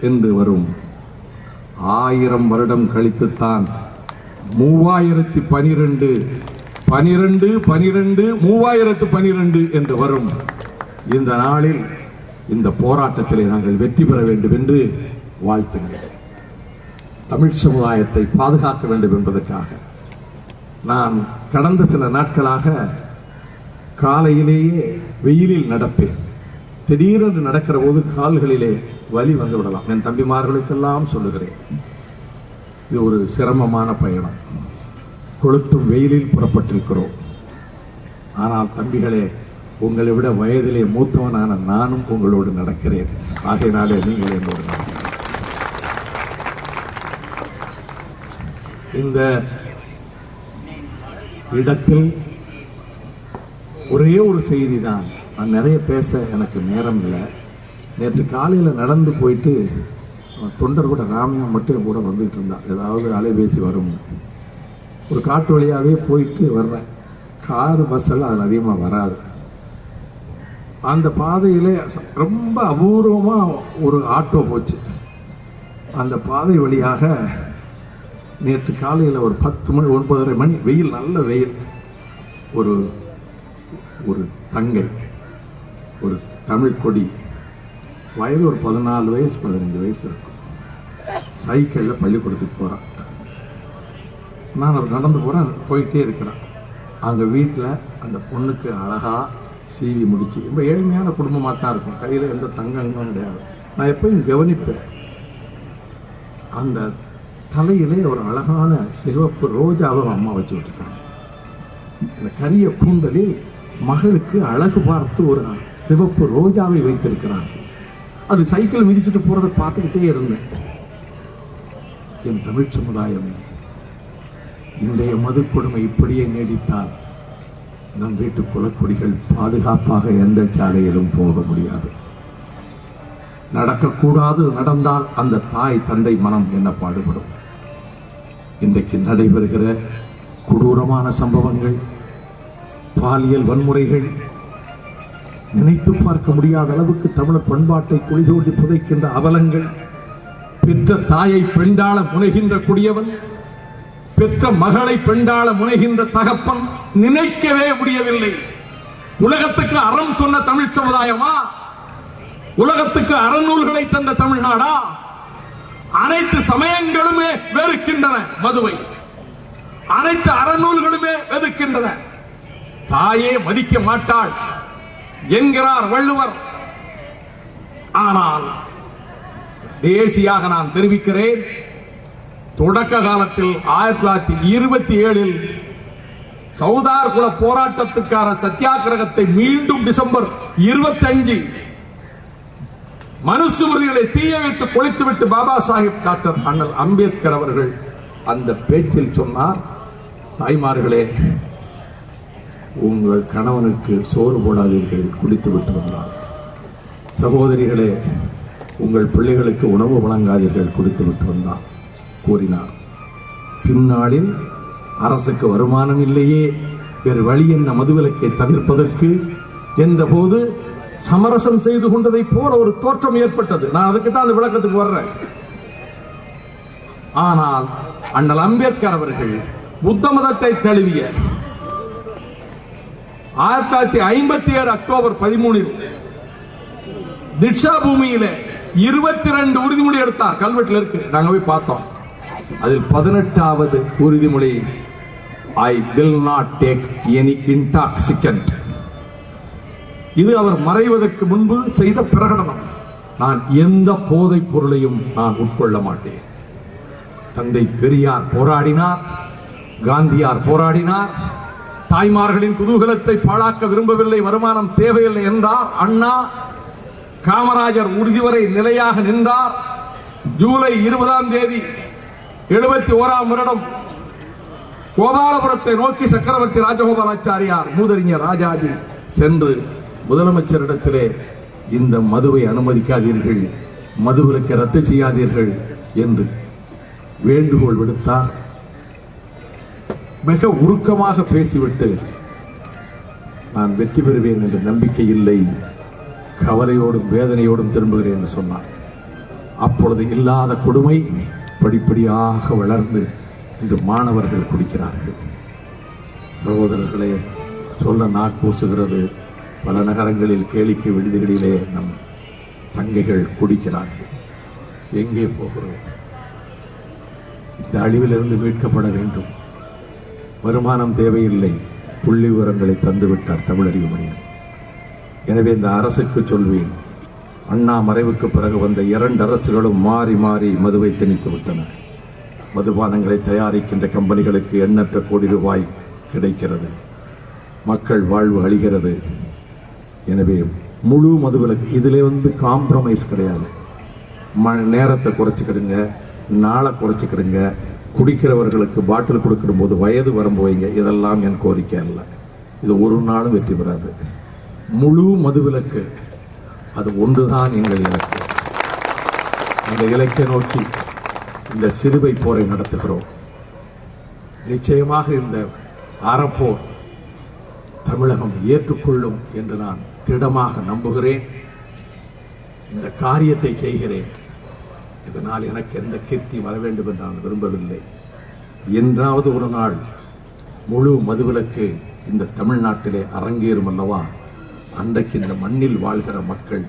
என்று வரும். ஆயிரம் வருடம் கழித்துத்தான் மூவாயிரத்தி பனிரெண்டு பனிரெண்டு பனிரெண்டு மூவாயிரத்து பனிரெண்டு என்று வரும். இந்த நாளில் இந்த போராட்டத்திலே நாங்கள் வெற்றி பெற வேண்டும் என்று வாழ்த்துங்கள். தமிழ் சமுதாயத்தை பாதுகாக்க வேண்டும் என்பதற்காக நான் கடந்த சில நாட்களாக காலையிலேயே வெயிலில் நடப்பேன். திடீரென்று நடக்கிற போது கால்களிலே வலி வந்து விடலாம் என் தம்பிமார்களுக்கெல்லாம் சொல்லுகிறேன். இது ஒரு சிரமமான பயணம். கொளுத்தும் வெயிலில் புறப்பட்டிருக்கிறோம். ஆனால் தம்பிகளே உங்களை விட வயதிலே மூத்தவனான நானும் உங்களோடு நடக்கிறேன். ஆகையினாலே நீங்கள் என்னோடு இந்த இடத்தில் ஒரே ஒரு செய்தி தான் நான் நிறைய பேச எனக்கு நேரம் இல்லை. நேற்று காலையில் நடந்து போயிட்டு தொண்டர் கூட ராமையா மட்டும் கூட வந்துக்கிட்டு இருந்தான் ஏதாவது அலைபேசி வரும். ஒரு காட்டு வழியாகவே போயிட்டு வர்றேன். காரு பஸ்ஸெல்லாம் அது அதில் அதிகமாக வராது. அந்த பாதையிலே ரொம்ப அபூர்வமாக ஒரு ஆட்டோ போச்சு. அந்த பாதை வழியாக நேற்று காலையில் ஒரு பத்து மணி ஒன்பதரை மணி வெயில் நல்ல வெயில். ஒரு ஒரு தங்கை ஒரு தமிழ் கொடி வயது ஒரு பதினாலு வயசு பதினஞ்சு வயசு இருக்கும். சைக்கிளில் பள்ளிக்கூடத்துக்கு போகிறான் நான் அவர் நடந்து போகிறேன் போயிட்டே இருக்கிறேன். அங்கே வீட்டில் அந்த பொண்ணுக்கு அழகாக சீவி முடிச்சு ரொம்ப ஏழ்மையான குடும்பமாக தான் இருக்கும். கையில் எந்த தங்கங்களும் கிடையாது. நான் எப்பயும் கவனிப்பேன் அந்த தலையிலே ஒரு அழகான சிவப்பு ரோஜாவை அம்மா வச்சு விட்டுருக்காங்க அந்த கரிய கூந்தலில் மகளுக்கு அழகு பார்த்து ஒரு சிவப்பு ரோஜாவை வைத்திருக்கிறான் அது சைக்கிள் மிதிச்சுட்டு போறதை பார்த்துக்கிட்டே இருந்தேன். என் தமிழ் சமுதாயமே இன்றைய மது கொடுமை இப்படியே நீடித்தால் நம் வீட்டு குலக்கொடிகள் பாதுகாப்பாக எந்த சாலையிலும் போக முடியாது. நடக்கக்கூடாது நடந்தால் அந்த தாய் தந்தை மனம் என்ன பாடுபடும்? இன்றைக்கு நடைபெறுகிற கொடூரமான சம்பவங்கள் பாலியல் வன்முறைகள் நினைத்து பார்க்க முடியாத அளவுக்கு தமிழர் பண்பாட்டை குளிதோண்டி புதைக்கின்ற அவலங்கள் பெற்ற தாயை பெண்டாள முனைகின்ற குடியவன் பெற்ற மகளை பெண்டாள முனைகின்ற தகப்பன் நினைக்கவே முடியவில்லை. உலகத்துக்கு அறம் சொன்ன தமிழ் சமுதாயமா? உலகத்துக்கு அறநூல்களை தந்த தமிழ்நாடா அனைத்து சமயங்களுமே வெறுக்கின்றன மதுவை. அனைத்து அறநூல்களுமே வெறுக்கின்றன. தாயே மதிக்க மாட்டாள். என்கிறார் வள்ளுவர். ஆனால் தேசியாக நான் தெரிவிக்கிறேன் தொடக்க காலத்தில் ஆயிரத்தி தொள்ளாயிரத்தி இருபத்தி ஏழில் சவுதார் குல போராட்டத்துக்கான சத்தியாகிரகத்தை மீண்டும் டிசம்பர் இருபத்தி அஞ்சு மனுஸ்மிருதிகளை தீய வைத்து கொளித்துவிட்டு பாபா சாஹிப் டாக்டர் அண்ணல் அம்பேத்கர் அவர்கள் அந்த பேச்சில் சொன்னார் தாய்மார்களே உங்கள் கணவனுக்கு சோறு போடாதீர்கள் குடித்து விட்டு வந்தார். சகோதரிகளே உங்கள் பிள்ளைகளுக்கு உணவு வழங்காதீர்கள் குடித்து விட்டு வந்தார் கூறினார். பின்னாளில் அரசுக்கு வருமானம் இல்லையே வேறு வழி என்ன மதுவிலக்கை தவிர்ப்பதற்கு? என்றபோது சமரசம் செய்து கொண்டதை போல ஒரு தோற்றம் ஏற்பட்டது. நான் அதுக்கு தான் அந்த விளக்கத்துக்கு வர்றேன். ஆனால் அண்ணல் அம்பேத்கர் அவர்கள் புத்த மதத்தை தழுவிய ஆயிரத்தி தொள்ளாயிரத்தி ஐம்பத்தி ஏழு அக்டோபர் பதிமூணில் திக்ஷா பூமியில இருபத்தி ரெண்டு உறுதிமொழி எடுத்தார். கல்வெட்டில் இருக்கு நாங்க போய் பார்த்தோம். அதில் பதினெட்டாவது உறுதிமொழி I will not take any intoxicant இது அவர் மறைவதற்கு முன்பு செய்த பிரகடனம். நான் எந்த போதைப் பொருளையும் நான் உட்கொள்ள மாட்டேன். தந்தை பெரியார் போராடினார் காந்தியார் போராடினார் தாய்மார்களின் குதூகலத்தை பாழாக்க விரும்பவில்லை வருமானம் தேவையில்லை என்றார். அண்ணா காமராஜர் உறுதிவரை நிலையாக நின்றார். ஜூலை இருபதாம் தேதி எழுபத்தி ஓராம் வருடம் கோபாலபுரத்தை நோக்கி சக்கரவர்த்தி ராஜகோபாலாச்சாரியார் மூதறிஞர் ராஜாஜி சென்று முதலமைச்சரிடத்திலே இந்த மதுவை அனுமதிக்காதீர்கள் மதுவிலக்கை ரத்து செய்யாதீர்கள் என்று வேண்டுகோள் விடுத்தார். மிக உருக்கமாக பேசிவிட்டு நான் வெற்றி பெறுவேன் என்ற நம்பிக்கை இல்லை. கவலையோடும் வேதனையோடும் திரும்புகிறேன் என்று சொன்னார். அப்பொழுது இல்லாத கொடுமை படிப்படியாக வளர்ந்து இன்று மாணவர்கள் குடிக்கிறார்கள். சகோதரர்களே சொல்ல நாக்கூசுகிறது பல நகரங்களில் கேளிக்கை விடுதிகளிலே நம் தங்கைகள் குடிக்கிறார்கள். எங்கே போகிறோம்? இந்த அழிவிலிருந்து மீட்கப்பட வேண்டும். வருமானம் தேவையில்லை. புள்ளி விவரங்களை தந்துவிட்டார் தமிழறிவு மணியன் எனவே இந்த அரசுக்கு சொல்வேன். அண்ணா மறைவுக்கு பிறகு வந்த இரண்டு அரசுகளும் மாறி மாறி மதுவை திணித்து விட்டன. மதுபானங்களை தயாரிக்கின்ற கம்பெனிகளுக்கு எண்ணற்ற கோடி ரூபாய் கிடைக்கிறது. மக்கள் வாழ்வு அழிகிறது. எனவே முழு மதுவிலக்கு இதிலே வந்து காம்ப்ரமைஸ் கிடையாது. ம நேரத்தை குறைச்சிக்கிடுங்க நாளை குறைச்சிக்கிடுங்க குடிக்கிறவர்களுக்கு பாட்டில் கொடுக்கிற போது வயது வரம்பு வைங்க. இதெல்லாம் என் கோரிக்கை அல்ல. இது ஒரு நாளும் வெற்றி பெறாது. முழு மதுவிலக்கு. அது ஒன்றுதான் எங்கள் இலக்கு. அந்த இலக்கை நோக்கி இந்த சிறுவை போரை நடத்துகிறோம். நிச்சயமாக இந்த அறப்போர் தமிழகம் ஏற்றுக்கொள்ளும் என்று நான் திடமாக நம்புகிறேன். இந்த காரியத்தை செய்கிறேன். இதனால் எனக்கு எந்த கீர்த்தி வர வேண்டும் என்று நான் விரும்பவில்லை. என்றாவது ஒரு நாள் முழு மதுவிலக்கு இந்த தமிழ்நாட்டிலே அரங்கேறும் அல்லவா? அன்றைக்கு இந்த மண்ணில் வாழ்கிற மக்கள்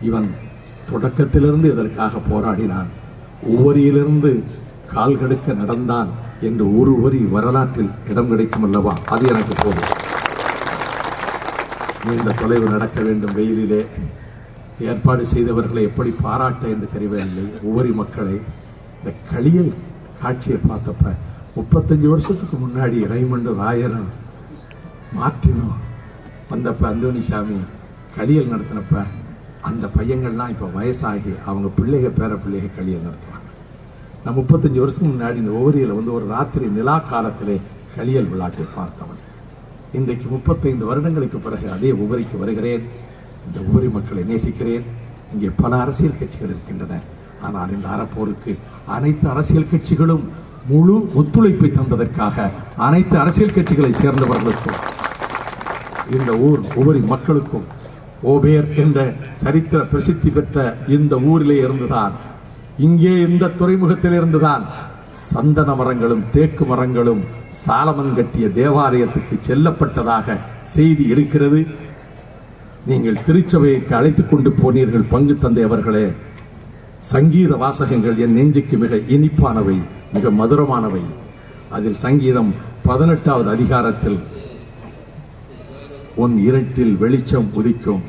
இவன் தொடக்கத்திலிருந்து இதற்காக போராடினான். ஒவ்வொரியிலிருந்து கால் கடுக்க நடந்தான் என்று ஒரு வரி வரலாற்றில் இடம் கிடைக்கும் அல்லவா? அது எனக்கு போதும். நீண்ட தொலைவு நடக்க வேண்டும் வெயிலிலே. ஏற்பாடு செய்தவர்களை எப்படி பாராட்ட என்று தெரியவில்லை. உவரி மக்களை இந்த களியல் காட்சியை பார்த்தப்ப முப்பத்தஞ்சு வருஷத்துக்கு முன்னாடி ரைமண்டு ராயரன் மாற்றினோம். வந்தப்ப அந்தோனிசாமி களியல் நடத்தினப்ப அந்த பையங்கள்லாம் இப்போ வயசாகி அவங்க பிள்ளைக பேர பிள்ளைக களியல் நடத்துவாங்க நான் முப்பத்தஞ்சு வருஷத்துக்கு முன்னாடி இந்த ஓவரியில் வந்து ஒரு ராத்திரி நிலா காலத்திலே களியல் விளையாட்டை பார்த்தவன். இன்றைக்கு முப்பத்தைந்து வருடங்களுக்கு பிறகு அதே உபரிக்கு வருகிறேன். இந்த ஊரி மக்களை நேசிக்கிறேன். இங்கே பல அரசியல் கட்சிகள் இருக்கின்றன. ஆனால் இந்த அறப்போருக்கு அனைத்து அரசியல் கட்சிகளும் முழு ஒத்துழைப்பை தந்ததற்காக அனைத்து அரசியல் கட்சிகளைச் சேர்ந்தவர்களுக்கும் இந்த ஊர் உபரி மக்களுக்கும் ஓபேர் என்ற சரித்திர பிரசித்தி பெற்ற இந்த ஊரிலே இருந்துதான் இங்கே இந்த துறைமுகத்தில் இருந்துதான் சந்தன மரங்களும் தேக்கு மரங்களும் சாலமன் கட்டிய தேவாலயத்துக்கு செல்லப்பட்டதாக செய்தி இருக்கிறது. நீங்கள் திருச்சபைக்கு அழைத்துக் கொண்டு போனீர்கள் பங்கு தந்தை அவர்களே. சங்கீத வாசகங்கள் என் நெஞ்சுக்கு மிக இனிப்பானவை மிக மதுரமானவை. அதில் சங்கீதம் பதினெட்டாவது அதிகாரத்தில் உன் இருட்டில் வெளிச்சம் உதிக்கும்.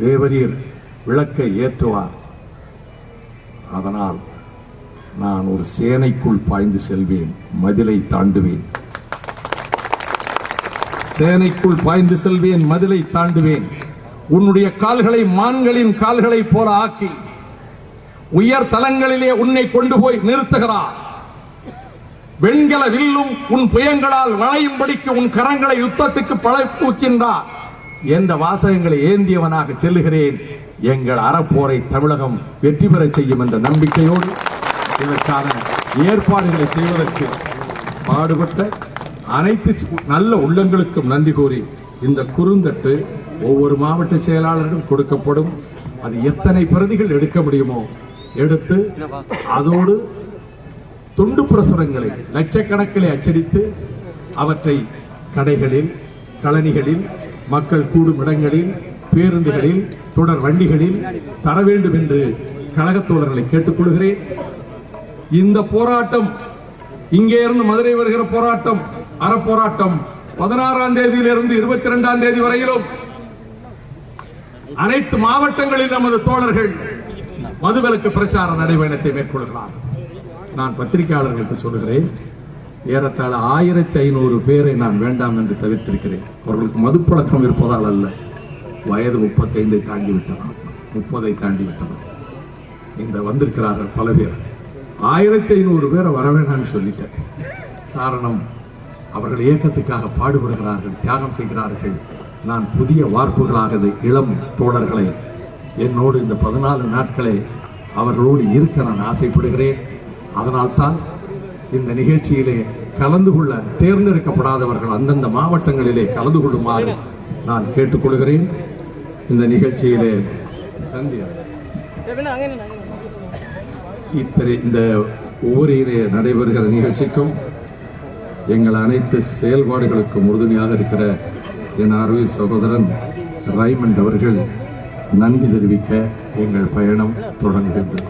தேவரீர் விளக்கை ஏற்றுவார். அதனால் நான் ஒரு சேனைக்குள் பாய்ந்து செல்வேன் மதிலை தாண்டுவேன். சேனைக்குள் பாய்ந்து செல்வேன் மதிலை தாண்டுவேன். உன்னுடைய கால்களை மான்களின் கால்களைப் போல ஆக்கி உயர் தலங்களிலே உன்னை கொண்டு போய் நிறுத்துகிறார். வெண்கல வில்லும் உன் புயங்களால் வளையும்படிக்கு உன் கரங்களை யுத்தத்துக்கு பழக்கூக்கின்றார். என்ற வாசகங்களை ஏந்தியவனாக செல்லுகிறேன்? எங்கள் அறப்போரை தமிழகம் வெற்றி பெறச் செய்யும் என்ற நம்பிக்கையோடு இதற்கான ஏற்பாடுகளை செய்வதற்கு பாடுபட்ட அனைத்து நல்ல உள்ளங்களுக்கும் நன்றி கூறி இந்த குறுந்தட்டு ஒவ்வொரு மாவட்ட செயலாளருக்கும் கொடுக்கப்படும். அது எத்தனை பிரதிகள் எடுக்க முடியுமோ எடுத்து அதோடு துண்டு பிரசுரங்களை லட்சக்கணக்கிலே அச்சடித்து அவற்றை கடைகளில் கழனிகளில் மக்கள் கூடும் இடங்களில் பேருந்துகளில் தொடர் வண்டிகளில் தர வேண்டும் என்று கழகத் தோழர்களை கேட்டுக்கொள்கிறேன் இந்த போராட்டம் இங்கே இருந்து மதுரை வருகிற போராட்டம் அறப்போராட்டம் பதினாறாம் தேதியிலிருந்து இருபத்தி இரண்டாம் தேதி வரையிலும் அனைத்து மாவட்டங்களில் நமது தோழர்கள் மதுவிலக்கு பிரச்சார நடைபயணத்தை மேற்கொள்கிறார். நான் பத்திரிகையாளர்களுக்கு சொல்கிறேன் ஏறத்தாழ ஆயிரத்தி ஐநூறு பேரை நான் வேண்டாம் என்று தவிர்த்திருக்கிறேன். அவர்களுக்கு மதுப்பழக்கம் இருப்பதால் அல்ல. வயது முப்பத்தைந்தை தாண்டி விட்டதாம் முப்பதை தாண்டி விட்டதாம் இந்த வந்திருக்கிறார்கள் பல பேர். ஆயிரத்தி ஐநூறு பேரை வர வேண்டாம்னு சொல்லிட்டேன். காரணம் அவர்கள் இயக்கத்துக்காக பாடுபடுகிறார்கள் தியாகம் செய்கிறார்கள். நான் புதிய வார்ப்புகளாக இளம் தோழர்களை என்னோடு இந்த பதினாலு நாட்களை அவர்களோடு இருக்க நான் ஆசைப்படுகிறேன். அதனால்தான் இந்த நிகழ்ச்சியிலே கலந்து கொள்ள தேர்ந்தெடுக்கப்படாதவர்கள் அந்தந்த மாவட்டங்களிலே கலந்து கொள்ளுமாறு நான் கேட்டுக்கொள்கிறேன். இந்த நிகழ்ச்சியிலே நன்றி. இத்தனை இந்த ஒவ்வொரு நடைபெறுகிற நிகழ்ச்சிக்கும் எங்கள் அனைத்து செயல்பாடுகளுக்கும் உறுதுணையாக இருக்கிற என் அருள் சகோதரன் ரைமண்ட் அவர்கள் நன்றி தெரிவிக்க எங்கள் பயணம் தொடங்குகின்றது.